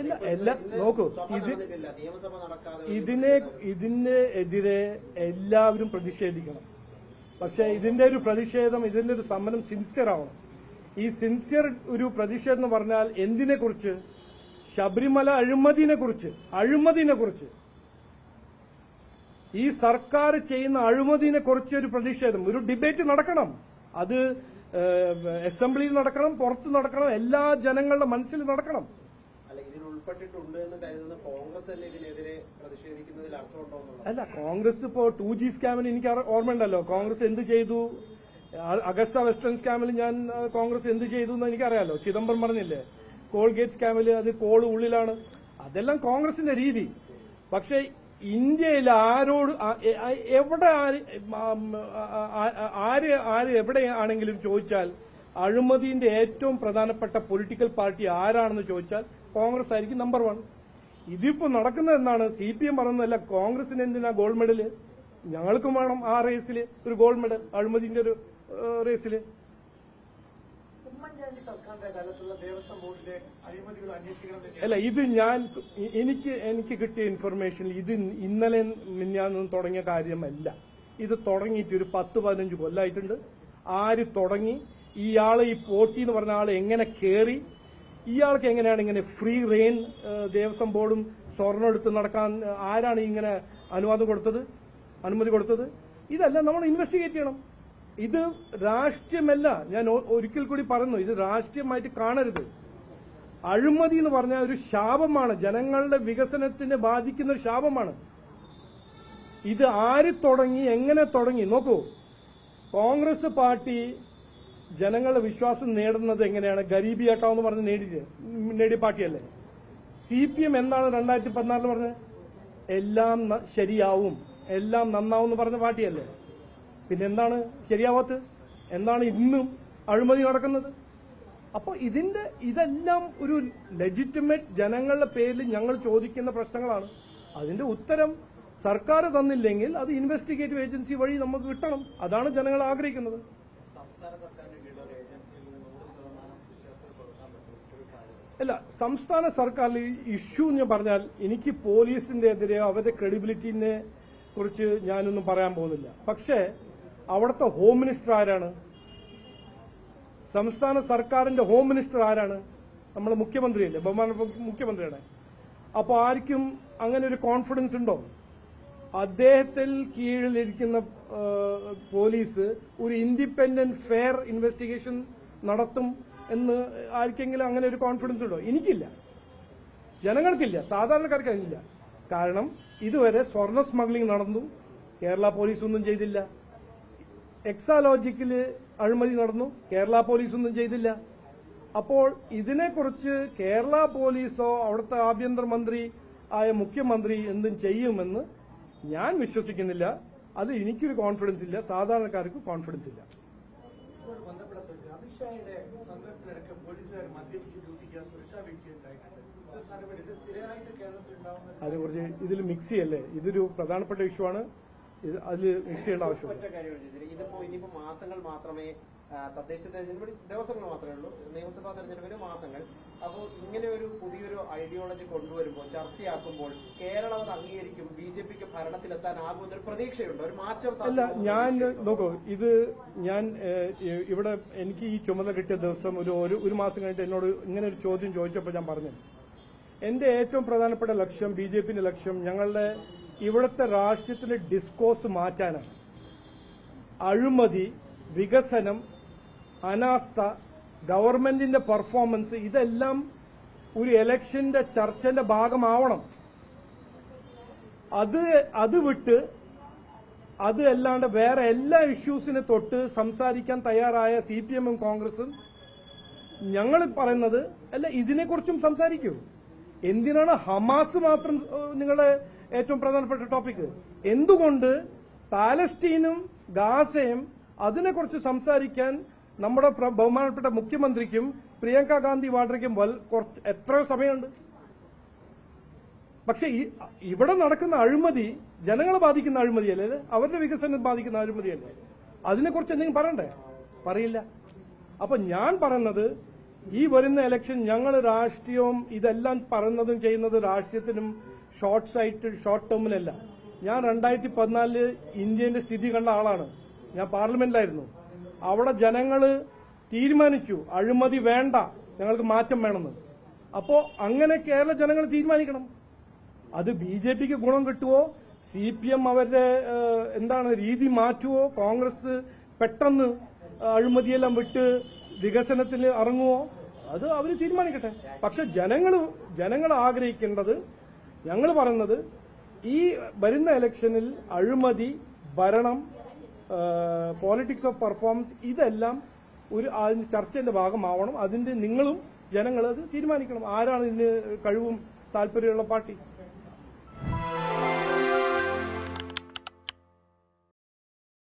ഇല്ല എല്ലാ നോക്കൂ ഇത് ഇതിനെ ഇതിന്റെ എതിരെ എല്ലാവരും പ്രതിഷേധിക്കണം. പക്ഷെ ഇതിന്റെ ഒരു പ്രതിഷേധം ഇതിന്റെ ഒരു സമരം സിൻസിയർ ആവണം. ഈ സിൻസിയർ ഒരു പ്രതിഷേധം എന്ന് പറഞ്ഞാൽ എന്തിനെ കുറിച്ച് ശബരിമല അഴിമതിനെ കുറിച്ച് അഴിമതിനെ കുറിച്ച് ഈ സർക്കാർ ചെയ്യുന്ന അഴിമതിനെ കുറിച്ച് ഒരു പ്രതിഷേധം ഒരു ഡിബേറ്റ് നടക്കണം. അത് അസംബ്ലിയിൽ നടക്കണം പുറത്ത് നടക്കണം എല്ലാ ജനങ്ങളുടെ മനസ്സിൽ നടക്കണം. ഉൾപ്പെട്ടിട്ടുണ്ട് എന്ന് കരുതുന്ന കോൺഗ്രസ് അല്ലേ ഇതിനെതിരെ പ്രതിഷേധിക്കുന്നതിൽ അർത്ഥമുണ്ടോ അല്ല കോൺഗ്രസ് ഇപ്പോ ടു ജി സ്കാമിന് എനിക്ക് ഓർമ്മ ഓർമ്മയുണ്ടല്ലോ. കോൺഗ്രസ് എന്ത് ചെയ്തു? അഗസ്റ്റ വെസ്റ്റേൺ സ്കാമിൽ ഞാൻ കോൺഗ്രസ് എന്ത് ചെയ്തു എന്ന് എനിക്കറിയാലോ. ചിദംബരം പറഞ്ഞില്ലേ? കോൾഗേറ്റ് സ്കാമിൽ അത് കോൾ ഉള്ളിലാണ്. അതെല്ലാം കോൺഗ്രസിന്റെ രീതി. പക്ഷേ ഇന്ത്യയിൽ ആരോട് എവിടെ ആര് ആര് എവിടെ ആണെങ്കിലും ചോദിച്ചാൽ അഴിമതിന്റെ ഏറ്റവും പ്രധാനപ്പെട്ട പൊളിറ്റിക്കൽ പാർട്ടി ആരാണെന്ന് ചോദിച്ചാൽ കോൺഗ്രസ് ആയിരിക്കും നമ്പർ വൺ ഇതിപ്പോ നടക്കുന്നത് എന്താണ്? സി പി എം പറയുന്നതല്ല കോൺഗ്രസിന് എന്തിനാ ഗോൾഡ് മെഡൽ ഞങ്ങൾക്കും വേണം ആ റേസിൽ ഒരു ഗോൾഡ് മെഡൽ അഴിമതിന്റെ ഒരു റേസിൽ ഉമ്മൻചാണ്ടി സർക്കാരിന്റെ കാലത്തുള്ള ദേവസ്വം ബോർഡിലെ അഴിമതികൾ അന്വേഷിക്കണം അല്ല ഇത് ഞാൻ എനിക്ക് എനിക്ക് കിട്ടിയ ഇൻഫർമേഷൻ ഇത് ഇന്നലെ മിന്നാന്നും തുടങ്ങിയ കാര്യമല്ല. ഇത് തുടങ്ങിയിട്ട് ഒരു പത്ത് പതിനഞ്ച് കൊല്ലായിട്ടുണ്ട്. ആര് തുടങ്ങി? ഇയാൾ ഈ പോട്ടി എന്ന് പറഞ്ഞ ആൾ എങ്ങനെ കേറി? ഇയാൾക്ക് എങ്ങനെയാണ് ഇങ്ങനെ ഫ്രീ റെയിൻ ദേവസ്വം ബോർഡും സ്വർണം എടുത്ത് നടക്കാൻ ആരാണ് ഇങ്ങനെ അനുവാദം കൊടുത്തത്? അനുമതി കൊടുത്തത്? ഇതെല്ലാം നമ്മൾ ഇൻവെസ്റ്റിഗേറ്റ് ചെയ്യണം. ഇത് രാഷ്ട്രീയമല്ല. ഞാൻ ഒരിക്കൽ കൂടി പറയുന്നു ഇത് രാഷ്ട്രീയമായിട്ട് കാണരുത്. അഴിമതി എന്ന് പറഞ്ഞാൽ ഒരു ശാപമാണ്. ജനങ്ങളുടെ വികസനത്തിനെ ബാധിക്കുന്ന ഒരു ശാപമാണ്. ഇത് ആര് തുടങ്ങി എങ്ങനെ തുടങ്ങി? നോക്കൂ കോൺഗ്രസ് പാർട്ടി ജനങ്ങളുടെ വിശ്വാസം നേടുന്നത് എങ്ങനെയാണ്? ഗരീബി ഏട്ടാ എന്ന് പറഞ്ഞ് നേടി നേടിയ പാർട്ടിയല്ലേ? സി പി എം എന്താണ് രണ്ടായിരത്തി പതിനാറിൽ പറഞ്ഞത്? എല്ലാം ശരിയാവും എല്ലാം നന്നാവും എന്ന് പറഞ്ഞ പാർട്ടിയല്ലേ? പിന്നെ എന്താണ് ശരിയാവാത്തത്? എന്താണ് ഇന്നും അഴിമതി നടക്കുന്നത്? അപ്പോൾ ഇതിന്റെ ഇതെല്ലാം ഒരു ലെജിറ്റിമേറ്റ് ജനങ്ങളുടെ പേരിൽ ഞങ്ങൾ ചോദിക്കുന്ന പ്രശ്നങ്ങളാണ്. അതിന്റെ ഉത്തരം സർക്കാർ തന്നില്ലെങ്കിൽ അത് ഇൻവെസ്റ്റിഗേറ്റീവ് ഏജൻസി വഴി നമുക്ക് കിട്ടണം. അതാണ് ജനങ്ങൾ ആഗ്രഹിക്കുന്നത്. ഒരു അല്ല സംസ്ഥാന സർക്കാരിൽ ഇഷ്യൂ എന്ന് പറഞ്ഞാൽ എനിക്ക് പോലീസിന്റെ എതിരെ അവരുടെ ക്രെഡിബിലിറ്റിനെ കുറിച്ച് ഞാനൊന്നും പറയാൻ പോകുന്നില്ല. പക്ഷേ അവിടുത്തെ ഹോം മിനിസ്റ്റർ ആരാണ്? സംസ്ഥാന സർക്കാരിന്റെ ഹോം മിനിസ്റ്റർ ആരാണ്? നമ്മൾ മുഖ്യമന്ത്രിയല്ലേ? ബഹുമാനപ്പെട്ട മുഖ്യമന്ത്രിയാണ് അപ്പോൾ ആർക്കും അങ്ങനെ ഒരു കോൺഫിഡൻസ് ഉണ്ടോ? അദ്ദേഹത്തിൽ കീഴിലിരിക്കുന്ന പോലീസ് ഒരു ഇൻഡിപെൻഡന്റ് ഫെയർ ഇൻവെസ്റ്റിഗേഷൻ നടത്തും എന്ന് ആർക്കെങ്കിലും അങ്ങനെ ഒരു കോൺഫിഡൻസ് ഉണ്ടോ? എനിക്കില്ല. ജനങ്ങൾക്കില്ല. സാധാരണക്കാർക്ക് അതിനില്ല. കാരണം ഇതുവരെ സ്വർണ സ്മഗ്ലിംഗ് നടന്നു. കേരള പോലീസ് ഒന്നും ചെയ്തില്ല. എക്സാലോജിക്കിൽ അഴിമതി നടന്നു. കേരള പോലീസ് ഒന്നും ചെയ്തില്ല. അപ്പോൾ ഇതിനെക്കുറിച്ച് കേരള പോലീസോ അവിടുത്തെ ആഭ്യന്തരമന്ത്രി ആയ മുഖ്യമന്ത്രി എന്തും ചെയ്യുമെന്ന് ഞാൻ വിശ്വസിക്കുന്നില്ല. അത് എനിക്കൊരു കോൺഫിഡൻസ് ഇല്ല. സാധാരണക്കാർക്ക് കോൺഫിഡൻസ് ഇല്ല. അതിനെക്കുറിച്ച് ഇതിൽ മിക്സ് ചെയ്യല്ലേ? ഇതൊരു പ്രധാനപ്പെട്ട ഇഷ്യൂ ആണ്. അതിൽ മിക്സ് ചെയ്യേണ്ട ആവശ്യമില്ല. ഇതിപ്പോ ഇനിയിപ്പോ മാസങ്ങൾ മാത്രമേ തദ്ദേശ തെരഞ്ഞെടുപ്പിൽ ദിവസങ്ങൾ മാത്രമേ ഉള്ളൂ. നിയമസഭാ തെരഞ്ഞെടുപ്പിന് മാസങ്ങൾ. അപ്പോൾ ഇങ്ങനെ ഒരു പുതിയൊരു ഐഡിയോളജി കൊണ്ടുവരുമ്പോൾ ചർച്ചയാക്കുമ്പോൾ കേരളം അത് അംഗീകരിക്കും ബി ജെ പിക്ക് ഭരണത്തിലെത്താനാകുമെന്നൊരു പ്രതീക്ഷയുണ്ട്. ഒരു മാറ്റം അല്ല ഞാൻ നോക്കൂ ഇത് ഞാൻ ഇവിടെ എനിക്ക് ഈ ചുമതല കിട്ടിയ ദിവസം ഒരു ഒരു ഒരു മാസം കഴിഞ്ഞിട്ട് എന്നോട് ഇങ്ങനെ ഒരു ചോദ്യം ചോദിച്ചപ്പോൾ ഞാൻ പറഞ്ഞു. എന്റെ ഏറ്റവും പ്രധാനപ്പെട്ട ലക്ഷ്യം ബി ജെ പിന്റെ ലക്ഷ്യം ഞങ്ങളുടെ ഇവിടുത്തെ രാഷ്ട്രീയത്തിന്റെ ഡിസ്കോഴ്സ് മാറ്റാനാണ്. അഴിമതി വികസനം അനാസ്ഥ ഗവൺമെന്റിന്റെ പെർഫോമൻസ് ഇതെല്ലാം ഒരു എലക്ഷന്റെ ചർച്ചന്റെ ഭാഗമാവണം. അത് അത് വിട്ട് അത് അല്ലാണ്ട് വേറെ എല്ലാ ഇഷ്യൂസിനെ തൊട്ട് സംസാരിക്കാൻ തയ്യാറായ സി പി എമ്മും കോൺഗ്രസും ഞങ്ങൾ പറയുന്നത് അല്ല ഇതിനെക്കുറിച്ചും സംസാരിക്കൂ. എന്തിനാണ് ഹമാസ് മാത്രം നിങ്ങളുടെ ഏറ്റവും പ്രധാനപ്പെട്ട ടോപ്പിക്ക് എന്തുകൊണ്ട് പാലസ്റ്റീനും ഗാസയും അതിനെക്കുറിച്ച് സംസാരിക്കാൻ നമ്മുടെ ബഹുമാനപ്പെട്ട മുഖ്യമന്ത്രിക്കും പ്രിയങ്ക ഗാന്ധി വാഡ്രയ്ക്കും കുറച്ച് എത്രയോ സമയമുണ്ട്. പക്ഷെ ഇവിടെ നടക്കുന്ന അഴിമതി ജനങ്ങളെ ബാധിക്കുന്ന അഴിമതിയല്ലേ? അവരുടെ വികസനം ബാധിക്കുന്ന അഴിമതിയല്ലേ? അതിനെക്കുറിച്ച് എന്തെങ്കിലും പറയണ്ടേ? പറയില്ല. അപ്പൊ ഞാൻ പറയുന്നത് ഈ വരുന്ന ഇലക്ഷൻ ഞങ്ങൾ രാഷ്ട്രീയവും ഇതെല്ലാം പറയുന്നതും ചെയ്യുന്നത് രാഷ്ട്രീയത്തിനും ഷോർട്ട് സൈറ്റ് ഷോർട്ട് ടേമിനല്ല ഞാൻ രണ്ടായിരത്തി പതിനാലിൽ ഇന്ത്യന്റെ സ്ഥിതി കണ്ട ആളാണ്. ഞാൻ പാർലമെന്റിലായിരുന്നു അവിടെ ജനങ്ങൾ തീരുമാനിച്ചു അഴിമതി വേണ്ട ഞങ്ങൾക്ക് മാറ്റം വേണമെന്ന്. അപ്പോ അങ്ങനെ കേരള ജനങ്ങൾ തീരുമാനിക്കണം. അത് ബി ജെ പിക്ക് ഗുണം കിട്ടുവോ? സി പി എം അവരുടെ എന്താണ് രീതി മാറ്റുവോ? കോൺഗ്രസ് പെട്ടെന്ന് അഴിമതിയെല്ലാം വിട്ട് വികസനത്തിൽ ഇറങ്ങുവോ? അത് അവർ തീരുമാനിക്കട്ടെ. പക്ഷെ ജനങ്ങൾ ജനങ്ങൾ ആഗ്രഹിക്കേണ്ടത് ഞങ്ങൾ പറയുന്നത് ഈ വരുന്ന ഇലക്ഷനിൽ അഴിമതി ഭരണം പോളിറ്റിക്സ് ഓഫ് പെർഫോമൻസ് ഇതെല്ലാം ഒരു അതിന്റെ ചർച്ചയുടെ ഭാഗമാവണം. അതിന്റെ നിങ്ങളും ജനങ്ങൾ അത് തീരുമാനിക്കണം. ആരാണ് ഇതിന് കഴിവും താല്പര്യമുള്ള പാർട്ടി?